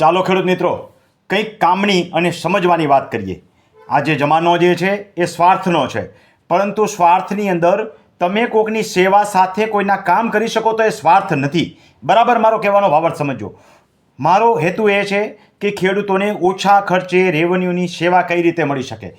ચાલો ખેડૂત મિત્રો, કંઈક કામની અને સમજવાની વાત કરીએ. આજે જમાનો જે છે એ સ્વાર્થનો છે. પરંતુ સ્વાર્થની અંદર તમે કોકની સેવા સાથે કોઈના કામ કરી શકો તો એ સ્વાર્થ નથી. બરાબર મારો કહેવાનો ભાવાર્થ સમજો મારો હેતુ એ છે કે ખેડૂતોને ઓછા ખર્ચે રેવન્યુની સેવા કઈ રીતે મળી શકે?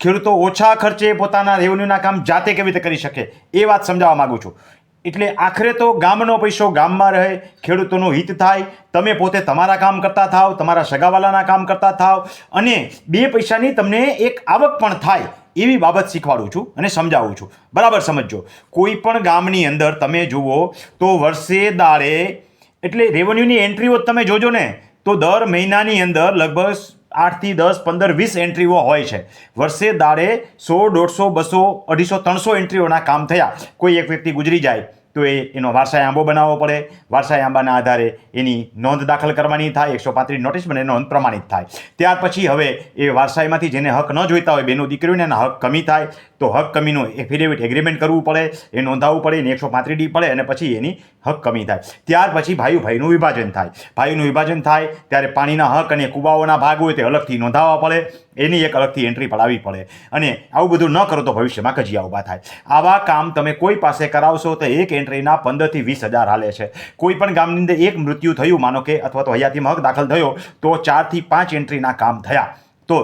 ખેડૂતો ઓછા ખર્ચે પોતાના રેવન્યુના કામ જાતે કેવી રીતે કરી શકે? એ વાત સમજાવવા માગું છું. એટલે આખરે તો ગામનો પૈસો ગામમાં રહે, ખેડૂતોનું હિત થાય, તમે પોતે તમારા કામ કરતા થાવ, તમારા સગાવાલાના કામ કરતા થાવ, અને બે પૈસાની તમને એક આવક પણ થાય એવી બાબત શીખવાડું છું અને સમજાવું છું. બરાબર સમજજો. કોઈ પણ ગામની અંદર તમે જુઓ તો વર્ષે દાડે, એટલે રેવન્યુની એન્ટ્રીઓ તમે જોજો ને, તો દર મહિનાની અંદર લગભગ આઠથી દસ, પંદર, વીસ એન્ટ્રીઓ હોય છે. વર્ષે દાડે સો, દોઢસો, બસો, અઢીસો, ત્રણસો એન્ટ્રીઓના કામ થયા. કોઈ એક વ્યક્તિ ગુજરી જાય તો એ એનો વારસાઈ આંબો બનાવવો પડે. વારસાઈ આંબાના આધારે એની નોંધ દાખલ કરવાની થાય, એકસો પાંત્રીસ નોટિસ બને નોંધ પ્રમાણિત થાય. ત્યાર પછી હવે એ વારસાઈમાંથી જેને હક ન જોઈતા હોય બેનો દીકરીઓને એના હક કમી થાય, તો હક કમીનું એફિડેવિટ એગ્રીમેન્ટ કરવું પડે, એ નોંધાવવું પડે, એને એકસો પાંત્રીસ ડી પડે અને પછી એની હક કમી થાય. ત્યાર પછી ભાઈઓ ભાઈનું વિભાજન થાય. ભાઈનું વિભાજન થાય ત્યારે પાણીના હક અને કુવાઓના ભાગ હોય તે અલગથી નોંધાવવા પડે, એની એક અલગથી એન્ટ્રી પડાવવી પડે. અને આવું બધું ન કરો તો ભવિષ્યમાં કજિયા ઊભા થાય. આવા કામ તમે કોઈ પાસે કરાવશો તો એક એન્ટ્રીના પંદરથી વીસ હજાર હાલે છે. કોઈ પણ ગામની અંદર એક મૃત્યુ થયું, માનો કે અથવા તો હયાતીમાં હક દાખલ થયો, તો ચારથી પાંચ એન્ટ્રીના કામ થયા. તો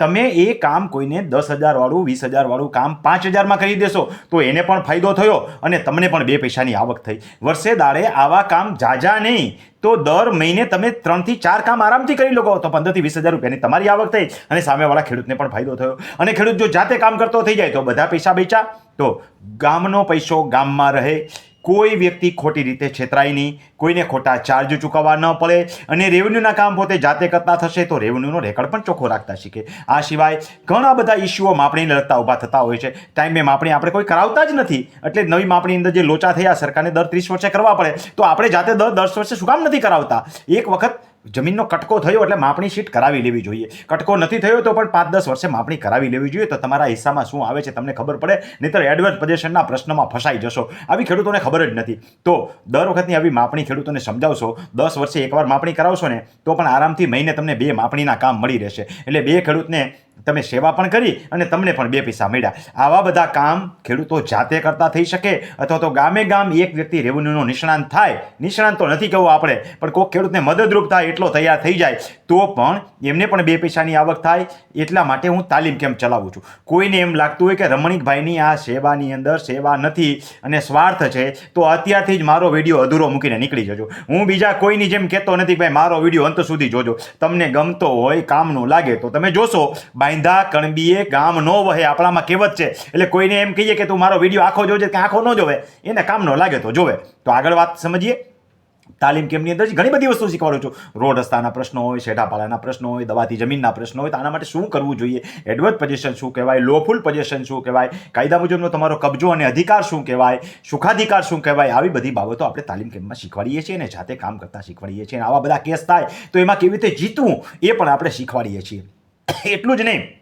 તમે એ કામ કોઈને દસ હજારવાળું, વીસ હજારવાળું કામ પાંચ હજારમાં કરી દેશો, તો એને પણ ફાયદો થયો અને તમને પણ બે પૈસાની આવક થઈ. વર્ષે દાડે આવા કામ જાજા નહીં. તો દર મહિને તમે ત્રણથી ચાર કામ આરામથી કરી લો તો પંદરથી વીસ હજાર રૂપિયાની તમારી આવક થઈ અને સામેવાળા ખેડૂતને પણ ફાયદો થયો. અને ખેડૂત જો જાતે કામ કરતો થઈ જાય તો બધા પૈસા બેચા તો ગામનો પૈસો ગામમાં રહે. કોઈ વ્યક્તિ ખોટી રીતે છેતરાય નહીં, કોઈને ખોટા ચાર્જ ચૂકવવા ન પડે અને રેવન્યુના કામ પોતે જાતે કરતા થશે તો રેવન્યુનો રેકર્ડ પણ ચોખ્ખો રાખતા શીખે. આ સિવાય ઘણા બધા ઇસ્યુઓ માપણીને લગતા ઊભા થતા હોય છે. ટાઈમે માપણી આપણે કોઈ કરાવતા જ નથી. એટલે નવી માપણી અંદર જે લોચા થયા, સરકારને દર ત્રીસ વર્ષે કરવા પડે, તો આપણે જાતે દર દસ વર્ષે શું કામ નથી કરાવતા? એક વખત જમીનનો કટકો થયો એટલે માપણી શીટ કરાવી લેવી જોઈએ. કટકો નથી થયો તો પણ પાંચ દસ વર્ષે માપણી કરાવી લેવી જોઈએ તો તમારા હિસ્સામાં શું આવે છે તમને ખબર પડે, નહીતર એડવર્સ પ્રદેશનના પ્રશ્નમાં ફસાઈ જશો. આવી ખેડૂતોને ખબર જ નથી. તો દર વખતની આવી માપણી ખેડૂતોને સમજાવશો, દસ વર્ષે એકવાર માપણી કરાવશો ને, તો પણ આરામથી મહિને તમને બે માપણીના કામ મળી રહેશે. એટલે બે ખેડૂતને તમે સેવા પણ કરી અને તમને પણ બે પૈસા મળ્યા. આવા બધા કામ ખેડૂતો જાતે કરતા થઈ શકે અથવા તો ગામે ગામ એક વ્યક્તિ રેવન્યુનો નિષ્ણાંત થાય. નિષ્ણાંત તો નથી કહેવું આપણે, પણ કોઈ ખેડૂતને મદદરૂપ થાય એટલો તૈયાર થઈ જાય. તો પણ એમને પણ બે પૈસાની આવક થાય એટલા માટે હું તાલીમ કેમ્પ ચલાવું છું. કોઈને એમ લાગતું હોય કે રમણીકભાઈની આ સેવાની અંદર સેવા નથી અને સ્વાર્થ છે, તો અત્યારથી જ મારો વીડિયો અધૂરો મૂકીને નીકળી જજો. હું બીજા કોઈની જેમ કહેતો નથી ભાઈ મારો વીડિયો અંત સુધી જોજો. તમને ગમતો હોય, કામનો લાગે, તો તમે જોશો. બાંધા કણબીએ ગામ નો વહે, આપણામાં કહેવત છે. એટલે કોઈને એમ કહીએ કે તું મારો વીડિયો આખો જોજે કે આખો ન જોવે. એને કામ ન લાગે તો જોવે. તો આગળ વાત સમજીએ? તાલીમ કેમ્પની અંદર ઘણી બધી વસ્તુ શીખવાડું છું. રોડ રસ્તાના પ્રશ્નો હોય શેઠાપાળાના પ્રશ્નો હોય, દવાથી જમીનના પ્રશ્નો હોય, તો આના માટે શું કરવું જોઈએ? એડવર્ટ પોઝિશન શું કહેવાય? લોફુલ પોઝિશન શું કહેવાય? કાયદા મુજબનો તમારો કબજો અને અધિકાર શું કહેવાય? સુખાધિકાર શું કહેવાય? આવી બધી બાબતો આપણે તાલીમ કેમ્પમાં શીખવાડીએ છીએ અને જાતે કામ કરતા શીખવાડીએ છીએ. આવા બધા કેસ થાય, તો એમાં કેવી રીતે જીતવું એ પણ આપણે શીખવાડીએ છીએ. એટલું જ નહીં.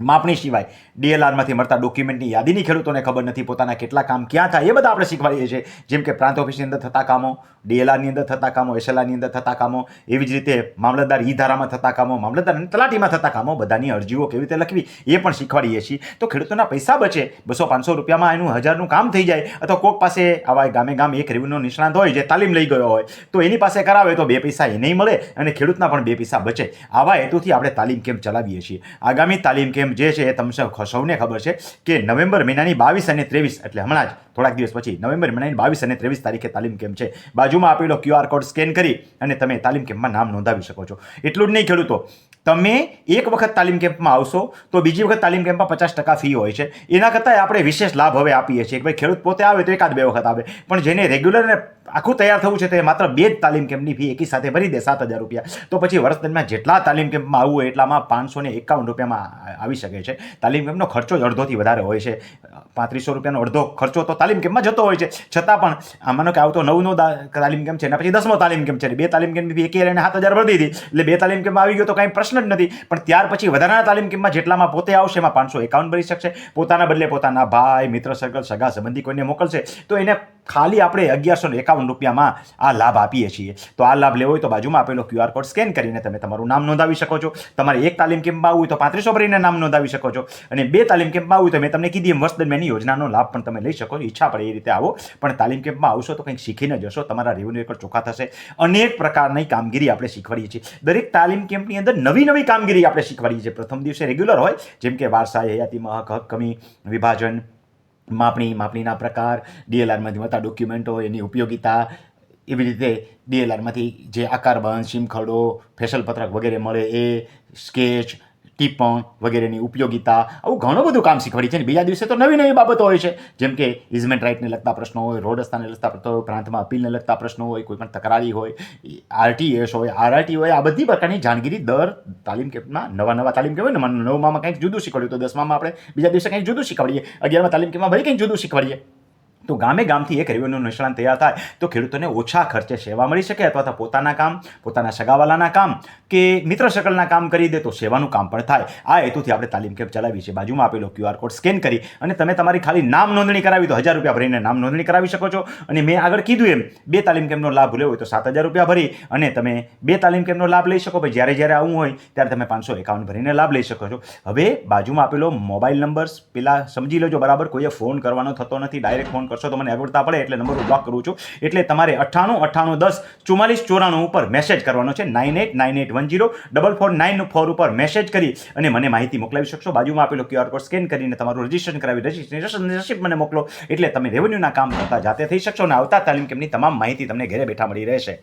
માપણી સિવાય ડીએલઆરમાંથી મળતા ડોક્યુમેન્ટની યાદીની ખેડૂતોને ખબર નથી, પોતાના કેટલા કામ ક્યાં થાય, એ બધા આપણે શીખવાડીએ છીએ. જેમ કે પ્રાંત ઓફિસની અંદર થતા કામો ડીએલઆરની અંદર થતા કામો એસએલઆરની અંદર થતા કામો, એવી જ રીતે મામલતદાર ઈ ધારામાં થતા કામો, મામલતદાર તલાટીમાં થતા કામો, બધાની અરજીઓ કેવી રીતે લખવી, એ પણ શીખવાડીએ છીએ. તો ખેડૂતોના પૈસા બચે, બસો પાંચસો રૂપિયામાં એનું હજારનું કામ થઈ જાય, અથવા કોઈક પાસે આવા ગામે ગામ એક રેવન્યુ નિષ્ણાંત હોય જે તાલીમ લઈ ગયો હોય, તો એની પાસે કરાવે તો બે પૈસા એને મળે અને ખેડૂતના પણ બે પૈસા બચે. આવા હેતુથી આપણે તાલીમ કેમ્પ ચલાવીએ છીએ. આગામી તાલીમ કેમ્પ જે છે એ તમને સૌને ખબર છે કે નવેમ્બર મહિનાની બાવીસ અને ત્રેવીસ, એટલે હમણાં જ થોડાક દિવસ પછી નવેમ્બર મહિનાની બાવીસ અને ત્રેવીસ તારીખે તાલીમ કેમ્પ છે. બાજુમાં આપેલો ક્યુઆર કોડ સ્કેન કરી અને તમે તાલીમ કેમ્પમાં નામ નોંધાવી શકો છો. એટલું જ નહીં ખેડૂતો, તમે એક વખત તાલીમ કેમ્પમાં આવશો તો બીજી વખત તાલીમ કેમ્પમાં પચાસ ટકા ફી હોય છે. એના કરતાં આપણે વિશેષ લાભ હવે આપીએ છીએ કે ભાઈ ખેડૂત પોતે આવે તો એકાદ બે વખત આવે. પણ જેને રેગ્યુલર અને આખું તૈયાર થવું છે તે માત્ર બે જ તાલીમ કેમ્પની ફી એકી સાથે ભરી દે, સાત હજાર રૂપિયા. તો પછી વર્ષ દરમિયાન જેટલા તાલીમ કેમ્પમાં આવવું હોય એટલામાં પાંચસો ને એકાવન રૂપિયામાં આવી શકે છે. તાલીમ કેમ્પનો ખર્ચો જ અડધોથી વધારે હોય છે. પાંત્રીસો રૂપિયાનો અડધો ખર્ચો તો તાલીમ કેમ્પમાં જતો હોય છે? છતાં પણ માનો કે આવતો નવનો તાલીમ કેમ્પ છે? એના પછી દસમો તાલીમ કેમ્પ છે? બે તાલીમ કેમ્પની એક એને સાત હજાર ભરી દીધી એટલે બે તાલીમ કેમ્પમાં આવી ગયો તો કાંઈ પ્રશ્ન જ નથી. પણ ત્યાર પછી વધારાના તાલીમ કેમ્પમાં જેટલામાં પોતે આવશે, એમાં પાંચસો એકાવન ભરી શકશે. પોતાના બદલે પોતાના ભાઈ, મિત્ર સર્કલ સગા સંબંધી કોઈને મોકલશે, તો એને ખાલી આપણે અગિયારસો એકાવન રૂપિયામાં આ લાભ આપીએ છીએ. તો આ લાભ લેવો હોય તો બાજુમાં આપેલો ક્યુઆર કોડ સ્કેન કરીને તમે તમારું નામ નોંધાવી શકો છો. તમારે એક તાલીમ કેમ્પમાં હોય તો પાંત્રીસો ભરીને નામ નોંધાવી શકો છો. અને બે તાલીમ કેમ્પમાં આવવું તો મેં તમને કીધી એમ વર્ષ દરમિયાન યોજનાનો લાભ પણ તમે લઈ શકો છો. ઈચ્છા પડે એ રીતે આવો. પણ તાલીમ કેમ્પમાં આવશો તો કંઈક શીખીને જશો. તમારા રેવન્યુ રેકોર્ડ ચોખ્ખા થશે. અનેક પ્રકારની કામગીરી આપણે શીખવાડીએ છીએ. દરેક તાલીમ કેમ્પની અંદર નવી નવી કામગીરી આપણે શીખવાડીએ છીએ. પ્રથમ દિવસે રેગ્યુલર હોય, જેમ કે વારસા હયાતી મહક હક કમી વિભાજન માપણી, માપણીના પ્રકાર, ડીએલઆરમાંથી મળતા ડોક્યુમેન્ટો, એની ઉપયોગિતા, એવી રીતે ડીએલઆરમાંથી જે આકાર બંધ શીમખડો ફેશલ પત્રક વગેરે મળે એ, સ્કેચ ટિપ્પણ વગેરેની ઉપયોગિતા આવું ઘણું બધું કામ શીખવાડી છે ને બીજા દિવસે તો નવી નવી બાબતો હોય છે. જેમ કે ઇઝમેન્ટ રાઇટને લગતા પ્રશ્નો હોય, રોડ રસ્તાને લગતા પ્રશ્નો હોય પ્રાંતમાં અપીલને લગતા પ્રશ્નો હોય, કોઈ પણ તકરારી હોય આરટીએસ હોય, આરઆરટી હોય, આ બધી પ્રકારની જાણગીરી દર તાલીમ કેમ્પમાં, નવા નવા તાલીમ કેમ્પ હોય ને નવમાં કંઈક જુદું શીખવાડ્યું તો દસમામાં આપણે બીજા દિવસે કંઈક જુદું શીખવાડીએ, અગિયારમાં તાલીમ કેમ્પમાં ભાઈ કંઈક જુદું શીખવાડીએ. તો ગામે ગામથી એક રેવન્યુ નિષ્ણાંત તૈયાર થાય, તો ખેડૂતોને ઓછા ખર્ચે સેવા મળી શકે અથવા તો પોતાના કામ, પોતાના સગાવાલાના કામ કે મિત્ર શકલના કામ કરી દે તો સેવાનું કામ પણ થાય. આ હેતુથી આપણે તાલીમ કેમ્પ ચલાવી છે બાજુમાં આપેલો ક્યુઆર કોડ સ્કેન કરી અને તમે તમારી ખાલી નામ નોંધણી કરાવી તો હજાર રૂપિયા ભરીને નામ નોંધણી કરાવી શકો છો. અને મેં આગળ કીધું એમ, બે તાલીમ કેમ્પનો લાભ લેવો હોય તો સાત હજાર રૂપિયા ભરી અને તમે બે તાલીમ કેમ્પનો લાભ લઈ શકો. ભાઈ, જ્યારે જ્યારે આવવું હોય ત્યારે તમે પાંચસો એકાવન ભરીને લાભ લઈ શકો છો. હવે બાજુમાં આપેલો મોબાઈલ નંબર્સ પેલા સમજી લેજો. બરાબર, કોઈએ ફોન કરવાનો થતો નથી, ડાયરેક્ટ ફોન કરશો. તો મને અગવડતા પડે એટલે નંબર હું બ્લોક કરું છું. એટલે તમારે અઠ્ઠાણું અઠ્ઠાણું, દસ, ચુમ્માલીસ, ચોરાણું ઉપર મેસેજ કરવાનો છે. Nine eight nine eight one zero double four nine four ઉપર મેસેજ કરી અને મને માહિતી મોકલાવી શકશો. બાજુમાં આપેલો ક્યુઆર કોડ સ્કેન કરીને તમારું રજીસ્ટ્રેશન કરાવી રજીસ્ટ્રેશન રસીદ મને મોકલો. એટલે તમે રેવન્યુના કામ કરતા જાતે થઈ શકશો અને આવતા તાલીમ કેમની તમામ માહિતી તમને ઘરે બેઠા મળી રહેશે.